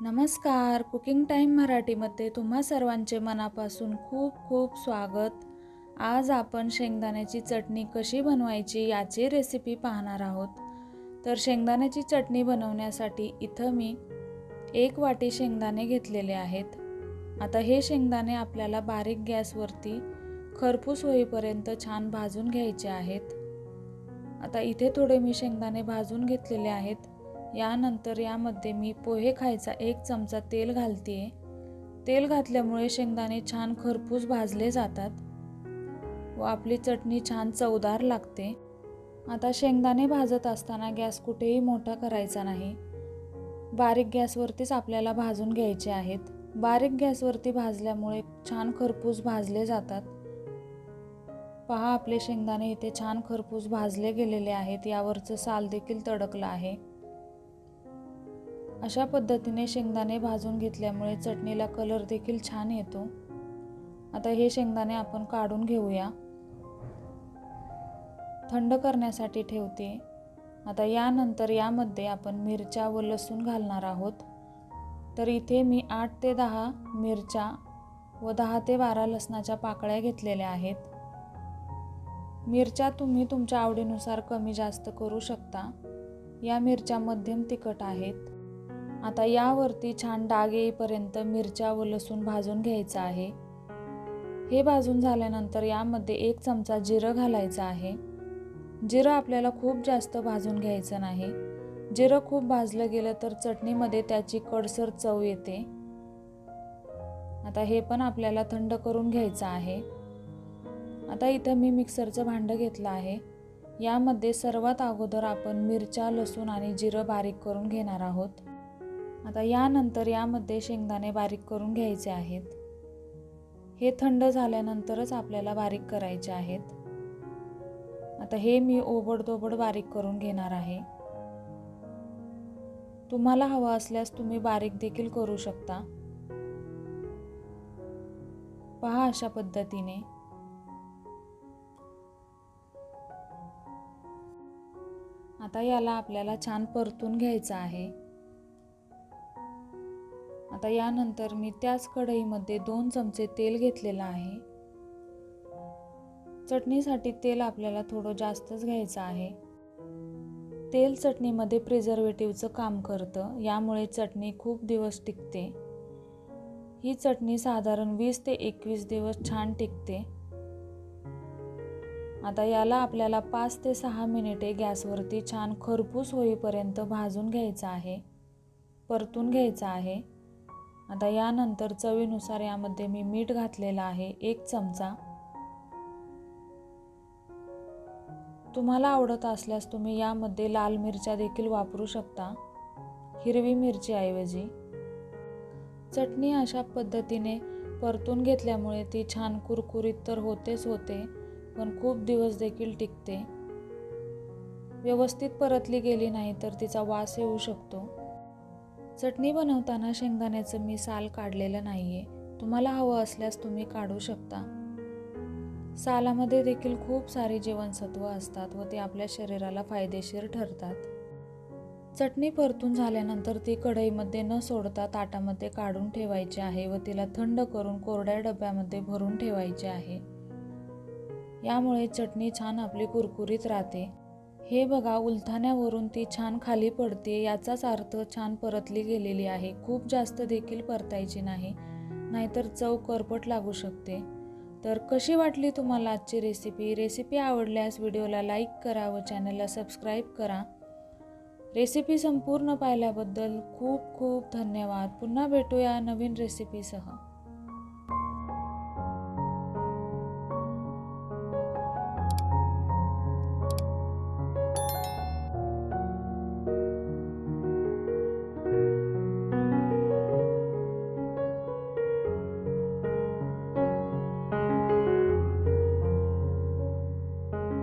नमस्कार. Cooking time मराठीमध्ये तुम्हा सर्वांचे मनापासून खूप खूप स्वागत. आज आपण शेंगदाण्याची चटणी कशी बनवायची याची रेसिपी पाहणार आहोत. तर शेंगदाण्याची चटणी बनवण्यासाठी इथं मी एक वाटी शेंगदाणे घेतलेले आहेत. आता हे शेंगदाणे आपल्याला बारीक गॅसवरती खरपूस होईपर्यंत छान भाजून घ्यायचे आहेत. आता इथे थोडे मी शेंगदाणे भाजून घेतलेले आहेत. यानंतर यामध्ये मी पोहे खायचा एक चमचा तेल घालते तेल घातल्यामुळे शेंगदाणे छान खरपूस भाजले जातात. व आपली चटणी छान चवदार लागते. आता शेंगदाणे भाजत असताना गॅस कुठेही मोठा करायचा नाही. बारीक गॅसवरतीच आपल्याला भाजून घ्यायचे आहेत. बारीक गॅसवरती भाजल्यामुळे छान खरपूस भाजले जातात. पहा आपले शेंगदाणे इथे छान खरपूस भाजले गेलेले आहेत. यावरचं साल देखील तडकलं आहे. अशा पद्धतीने शेंगदाणे भाजून घेतल्यामुळे चटणीला कलर देखील छान येतो. आता हे शेंगदाणे आपण काढून घेऊया. थंड करण्यासाठी ठेवते. आता यानंतर यामध्ये आपण मिरच्या व लसूण घालणार आहोत. तर इथे मी आठ ते दहा मिरच्या व दहा ते बारा लसणाच्या पाकळ्या घेतलेल्या आहेत. मिरच्या तुम्ही तुमच्या आवडीनुसार कमी जास्त करू शकता. या मिरच्या मध्यम तिखट आहेत. आता यावरती छान डाग येईपर्यंत मिरच्या व लसूण भाजून घ्यायचं आहे. हे भाजून झाल्यानंतर यामध्ये एक चमचा जिरं घालायचं आहे. जिरं आपल्याला खूप जास्त भाजून घ्यायचं नाही. जिरं खूप भाजलं गेलं तर चटणीमध्ये त्याची कडसर चव येते. आता हे पण आपल्याला थंड करून घ्यायचं आहे. आता इथं मी मिक्सरचं भांडं घेतलं आहे. यामध्ये सर्वात अगोदर आपण मिरच्या लसूण आणि जिरं बारीक करून घेणार आहोत. आता यानंतर यामध्ये शेंगदाणे बारीक करून घ्यायचे आहेत. हे थंड झाल्यानंतरच आपल्याला बारीक करायचे आहेत. आता हे मी ओबडदोबड बारीक करून घेणार आहे. तुम्हाला हवं असल्यास तुम्ही बारीक देखील करू शकता. पहा अशा पद्धतीने. आता याला आपल्याला छान परतून घ्यायचं आहे. आता यानंतर मी त्याच कढईमध्ये दोन चमचे तेल घेतलेलं आहे. चटणीसाठी तेल आपल्याला थोडं जास्तच घ्यायचं आहे. तेल चटणीमध्ये प्रिझर्वेटिव्हचं काम करतं यामुळे चटणी खूप दिवस टिकते. ही चटणी साधारण वीस ते एकवीस दिवस छान टिकते. आता याला आपल्याला पाच ते सहा मिनिटे गॅसवरती छान खरपूस होईपर्यंत भाजून घ्यायचं आहे. परतून घ्यायचं आहे. आता यानंतर चवीनुसार यामध्ये मी मीठ घातलेलं आहे एक चमचा. तुम्हाला आवडत असल्यास तुम्ही यामध्ये लाल मिरच्या देखील वापरू शकता हिरवी मिरची ऐवजी. चटणी अशा पद्धतीने परतून घेतल्यामुळे ती छान कुरकुरीत तर होतेच होते पण खूप दिवस देखील टिकते. व्यवस्थित परतली गेली नाही तर तिचा वास येऊ शकतो. चटणी बनवताना शेंगदाण्याचं मी साल काढलेलं नाही आहे तुम्हाला हवं असल्यास तुम्ही काढू शकता. सालामध्ये देखील खूप सारे जीवनसत्व असतात व ते आपल्या शरीराला फायदेशीर ठरतात. चटणी परतून झाल्यानंतर ती कढईमध्ये न सोडता ताटामध्ये काढून ठेवायची आहे व तिला थंड करून कोरड्या डब्यामध्ये भरून ठेवायची आहे. यामुळे चटणी छान आपली कुरकुरीत राहते. हे बघा उलथाण्यावरून ती छान खाली पडते याचाच अर्थ छान परतली गेलेली आहे. खूप जास्त देखील परतायची नाही नाहीतर चव करपट लागू शकते. तर कशी वाटली तुम्हाला आजची रेसिपी रेसिपी आवडल्यास व्हिडिओला लाईक करा व चॅनलला सबस्क्राईब करा. रेसिपी संपूर्ण पाहिल्याबद्दल खूप खूप धन्यवाद. पुन्हा भेटूया नवीन रेसिपीसह